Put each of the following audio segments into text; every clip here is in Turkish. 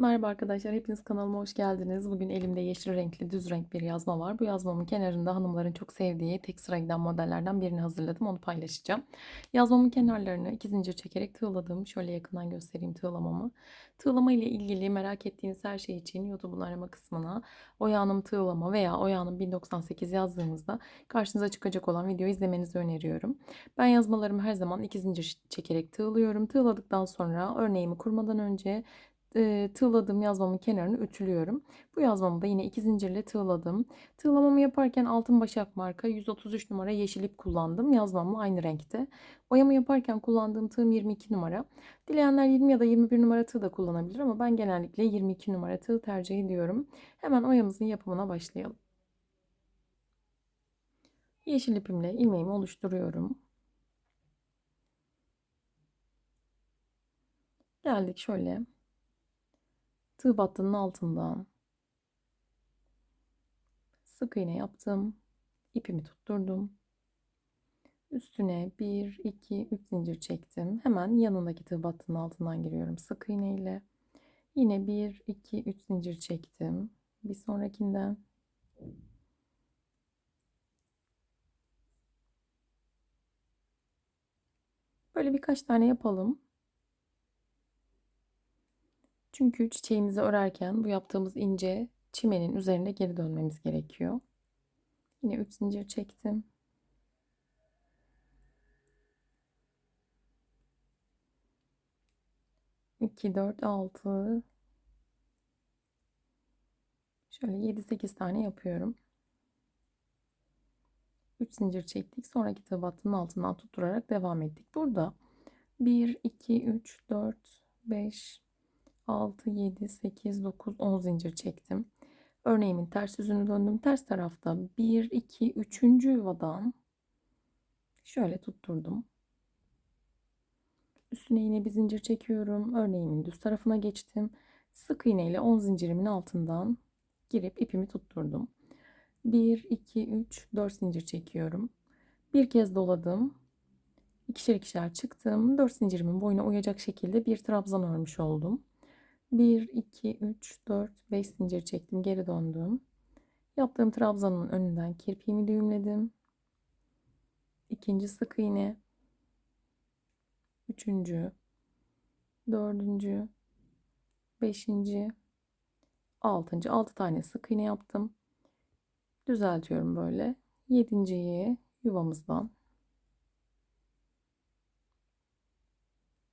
Merhaba arkadaşlar, hepiniz kanalıma hoş geldiniz. Bugün elimde yeşil renkli düz renk bir yazma var. Bu yazmamın kenarında hanımların çok sevdiği tek sıra giden modellerden birini hazırladım. Onu paylaşacağım. Yazmamın kenarlarını iki zincir çekerek tığladım. Şöyle yakından göstereyim tığlamamı. Tığlama ile ilgili merak ettiğiniz her şey için YouTube'un arama kısmına Oya tığlama veya Oya 1098 yazdığınızda karşınıza çıkacak olan videoyu izlemenizi öneriyorum. Ben yazmalarımı her zaman iki zincir çekerek tığlıyorum. Tığladıktan sonra örneğimi kurmadan önce e, tığladığım yazmamın kenarını ütülüyorum. Bu yazmamı da yine iki zincirle tığladım. Tığlamamı yaparken altın başak marka 133 numara yeşil ip kullandım. Yazmamla aynı renkte. Oyamı yaparken kullandığım tığım 22 numara. Dileyenler 20 ya da 21 numara tığ da kullanabilir ama ben genellikle 22 numara tığ tercih ediyorum. Hemen oyamızın yapımına başlayalım. Yeşil ipimle ilmeğimi oluşturuyorum. Geldik şöyle tığ battının altından sık iğne yaptım. ipimi tutturdum. Üstüne 1, 2, 3 zincir çektim. Hemen yanındaki tığ battının altından giriyorum sık iğne ile. Yine 1, 2, 3 zincir çektim. Bir sonrakinden Böyle birkaç tane yapalım. Çünkü çiçeğimizi örerken bu yaptığımız ince çimenin üzerine geri dönmemiz gerekiyor. Yine 3 zincir çektim. İki, dört, altı. Şöyle yedi, sekiz tane yapıyorum. 3 zincir çektik. Sonraki tığ altından tutturarak devam ettik. Burada 1, 2, 3, 4, 5, 6, 7, 8, 9, 10 zincir çektim. Örneğimin ters yüzünü döndüm. Ters tarafta 1, 2, 3. yuvadan şöyle tutturdum. Üstüne yine bir zincir çekiyorum. Örneğimin düz tarafına geçtim. Sık iğne ile 10 zincirimin altından girip ipimi tutturdum. 1, 2, 3, 4 zincir çekiyorum. Bir kez doladım. İkişer ikişer çıktım. 4 zincirimin boyuna uyacak şekilde bir trabzan örmüş oldum. 1, 2, 3, 4, 5 zincir çektim. Geri döndüm. Yaptığım trabzanın önünden kirpiğimi düğümledim. İkinci sık iğne. Üçüncü. Dördüncü. Beşinci. Altıncı. Altı tane sık iğne yaptım. Düzeltiyorum böyle. Yedinciyi yuvamızdan.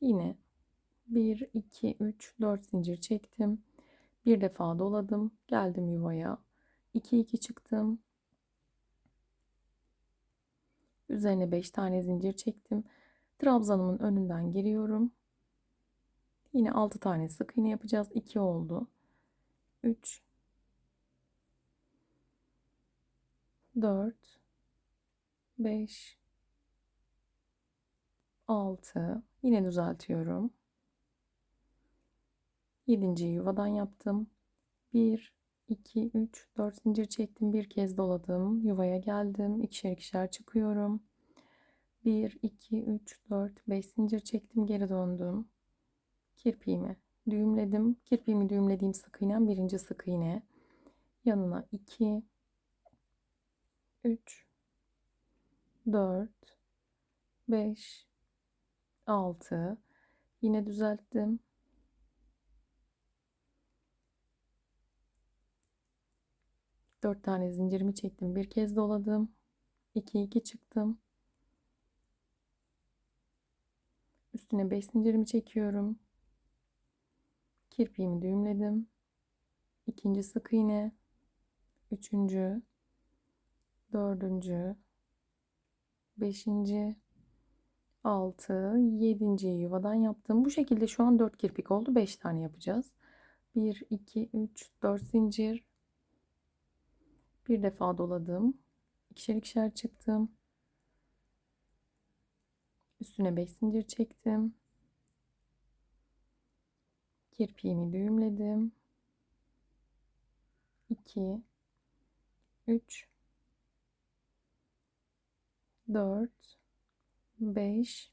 Yine 1, 2, 3, 4 zincir çektim. Bir defa doladım. Geldim yuvaya. 2, 2 çıktım. Üzerine 5 tane zincir çektim. Trabzanımın önünden giriyorum. Yine 6 tane sık iğne yapacağız. 2 oldu. 3 4 5 6 yine düzeltiyorum. 7. yuvadan yaptım. 1 2 3 4 zincir çektim. Bir kez doladım. Yuvaya geldim. İkişer ikişer çıkıyorum. 1 2 3 4 5 zincir çektim. Geri döndüm. Kirpiğimi düğümledim. Kirpiğimi düğümlediğim sık iğnem birinci sık iğne. Yanına 2 3 4 5 6 yine düzelttim. 4 tane zincirimi çektim. Bir kez doladım. 2 2 çıktım. Üstüne 5 zincirimi çekiyorum. Kirpiğimi düğümledim. İkinci sık iğne. Üçüncü. Dördüncü. Beşinci. Altı. Yedinci yuvadan yaptım. Bu şekilde şu an 4 kirpik oldu. 5 tane yapacağız. 1, 2, 3, 4 zincir. Bir defa doladım. İkişer ikişer çıktım. Üstüne 5 zincir çektim. Kirpiğimi düğümledim. 2 3 4 5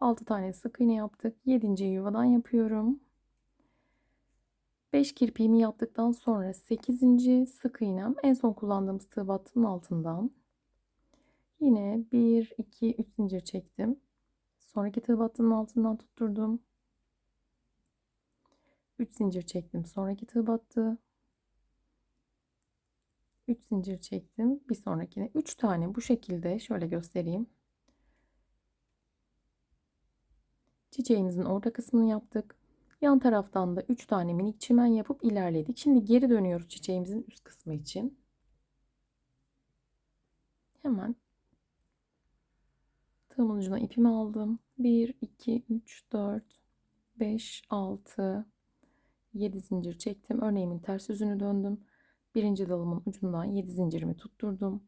6 tane sık iğne yaptık. 7. yuvadan yapıyorum. 5 kirpiğimi yaptıktan sonra 8. sık iğnem en son kullandığımız tığ battının altından yine 1 2 3 zincir çektim. Sonraki tığ battının altından tutturdum. 3 zincir çektim. Sonraki tığ battı. 3 zincir çektim. Bir sonrakine 3 tane bu şekilde şöyle göstereyim. Çiçeğimizin orta kısmını yaptık. Yan taraftan da 3 tane minik çimen yapıp ilerledik. Şimdi geri dönüyoruz çiçeğimizin üst kısmı için. Hemen tığımın ucuna ipimi aldım. 1, 2, 3, 4, 5, 6, 7 zincir çektim. Örneğimin ters yüzünü döndüm. Birinci dalımın ucundan 7 zincirimi tutturdum.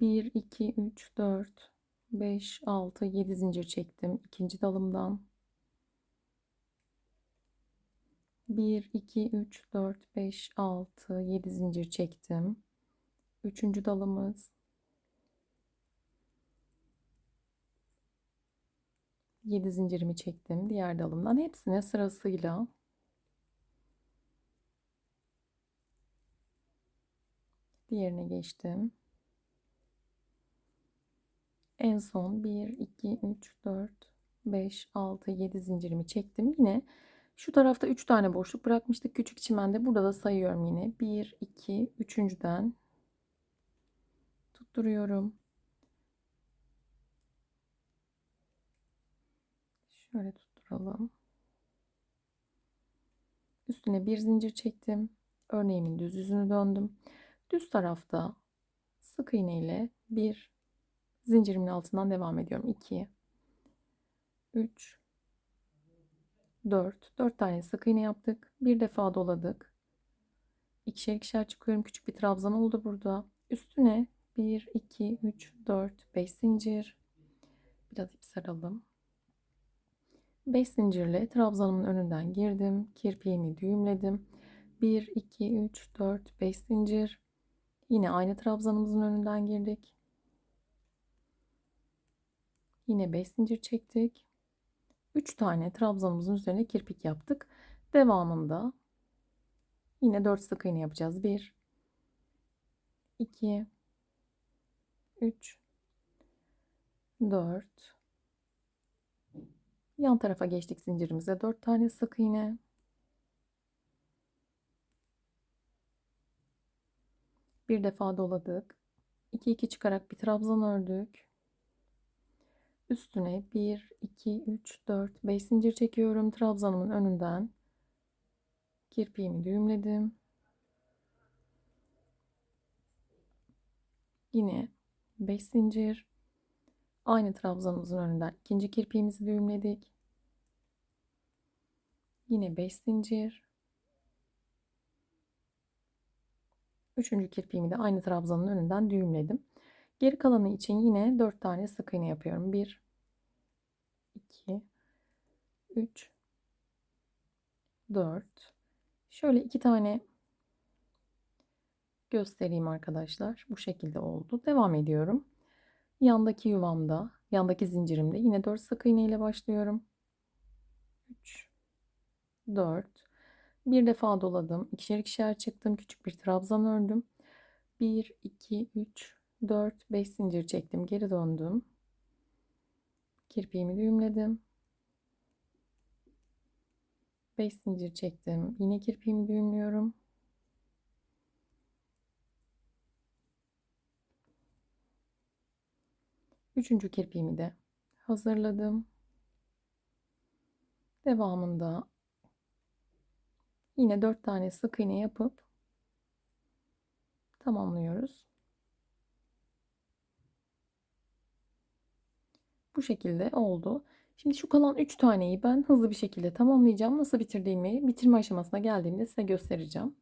1, 2, 3, 4, 5, 6, 7 zincir çektim. ikinci dalımdan. 1, 2, 3, 4, 5, 6, 7 zincir çektim. Üçüncü dalımız. 7 zincirimi çektim. Diğer dalımdan hepsine sırasıyla diğerine geçtim. En son 1, 2, 3, 4, 5, 6, 7 zincirimi çektim. Yine şu tarafta 3 tane boşluk bırakmıştık küçük çimende. Burada da sayıyorum yine. 1, 2, 3.den tutturuyorum. Şöyle tutturalım. Üstüne bir zincir çektim. Örneğimin düz yüzünü döndüm. Düz tarafta sık iğne ile bir zincirimin altından devam ediyorum. 2 3 4 4 tane sık iğne yaptık. Bir defa doladık. İkişer ikişer çıkıyorum. Küçük bir trabzan oldu burada. Üstüne 1 2 3 4 5 zincir. Biraz ip saralım. 5 zincirle trabzanımın önünden girdim. Kirpiğimi düğümledim. 1 2 3 4 5 zincir. Yine aynı trabzanımızın önünden girdik. Yine 5 zincir çektik. 3 tane trabzanımızın üzerine kirpik yaptık. Devamında yine 4 sık iğne yapacağız. 1 2 3 4 Yan tarafa geçtik zincirimize 4 tane sık iğne. Bir defa doladık. 2 2 çıkarak bir trabzan ördük. Üstüne 1 2 3 4 5 zincir çekiyorum trabzanımın önünden. Kirpiğimi düğümledim. Yine 5 zincir. Aynı trabzanımızın önünden ikinci kirpiğimizi düğümledik. Yine 5 zincir. Üçüncü kirpiğimi de aynı trabzanın önünden düğümledim. Geri kalanı için yine 4 tane sık iğne yapıyorum. 1 2 3 4 Şöyle iki tane göstereyim arkadaşlar. Bu şekilde oldu. Devam ediyorum. Yandaki yuvamda, yandaki zincirimde yine 4 sık iğne ile başlıyorum. 3 4 bir defa doladım. İkişer ikişer çıktım. Küçük bir trabzan ördüm. 1 2 3 4 5 zincir çektim. Geri döndüm. Kirpiğimi düğümledim. 5 zincir çektim. Yine kirpiğimi düğümlüyorum. Üçüncü kirpiğimi de hazırladım. Devamında yine dört tane sık iğne yapıp tamamlıyoruz. Bu şekilde oldu. Şimdi şu kalan 3 taneyi ben hızlı bir şekilde tamamlayacağım. Nasıl bitirdiğimi bitirme aşamasına geldiğimde size göstereceğim.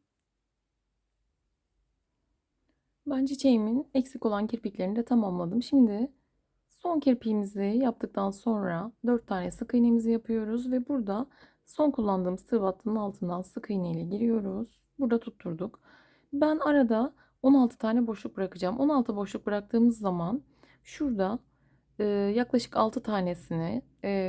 Ben çiçeğimin eksik olan kirpiklerini de tamamladım. Şimdi son kirpiğimizi yaptıktan sonra 4 tane sık iğnemizi yapıyoruz ve burada son kullandığımız tığ battının altından sık iğne ile giriyoruz. Burada tutturduk. Ben arada 16 tane boşluk bırakacağım. 16 boşluk bıraktığımız zaman şurada Yaklaşık 6 tanesini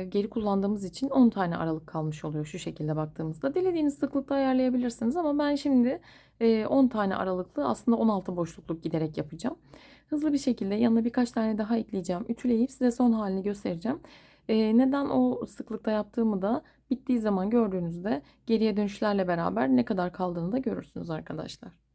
geri kullandığımız için 10 tane aralık kalmış oluyor şu şekilde baktığımızda. Dilediğiniz sıklıkta ayarlayabilirsiniz ama ben şimdi e, 10 tane aralıklı aslında 16 boşlukluk giderek yapacağım. Hızlı bir şekilde yanına birkaç tane daha ekleyeceğim. Ütüleyip size son halini göstereceğim. Neden o sıklıkta yaptığımı da bittiği zaman gördüğünüzde geriye dönüşlerle beraber ne kadar kaldığını da görürsünüz arkadaşlar.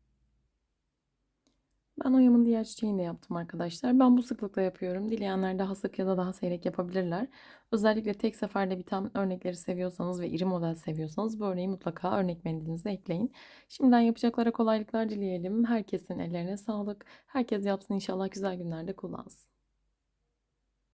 Ben oyamın diğer çiçeğini de yaptım arkadaşlar. Ben bu sıklıkla yapıyorum. Dileyenler daha sık ya da daha seyrek yapabilirler. Özellikle tek seferde biten örnekleri seviyorsanız ve iri model seviyorsanız bu örneği mutlaka örnek mendilinize ekleyin. Şimdiden yapacaklara kolaylıklar dileyelim. Herkesin ellerine sağlık. Herkes yapsın inşallah güzel günlerde kullansın.